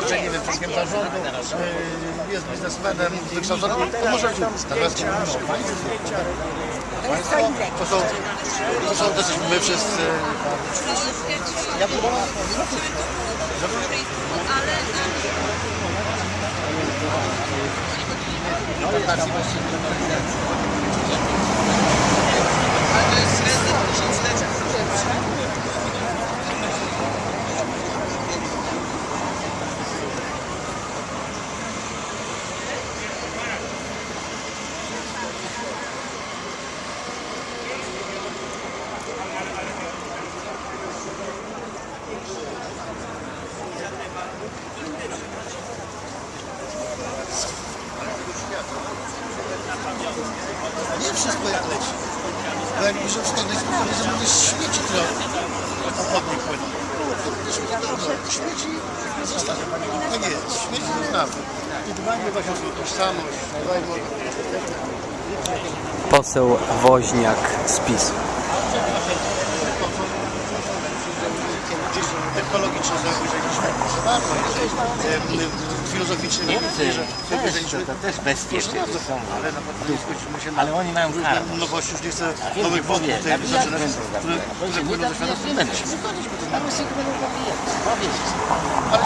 nadzorczej, nie wiem, członkiem zarządu, y, jest biznesmenem wykształconym, to może być natomiast państwo, to są, to są też my wszyscy. Ja próbowałem, nie wszystko jak leci. Bo jak w szkolnej sprawie, że będę śmieci które obok płyną. Śmieci zostaną. Tak jest, śmieci zostaną. I dbajmy właśnie o tożsamość, Poseł Woźniak z. ekologiczne. Proszę bardzo, jeżeli filozoficznie nie że Też, to też są. ale na pewno się na Ale oni mają różne nowości, już nie chcę nowych wodów tutaj zaczynać, które, płyną do świata. Nie będę się zgodzić, bo to. Ale